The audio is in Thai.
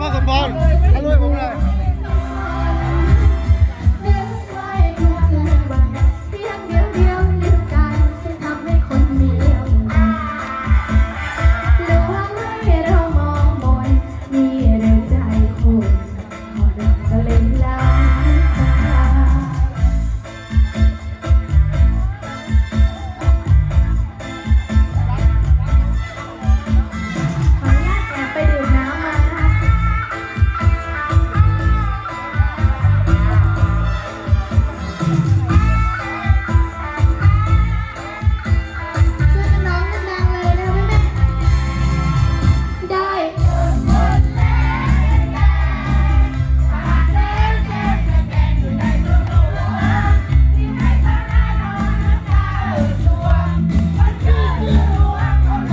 ปอาสมพรเอาด้ยผมเลย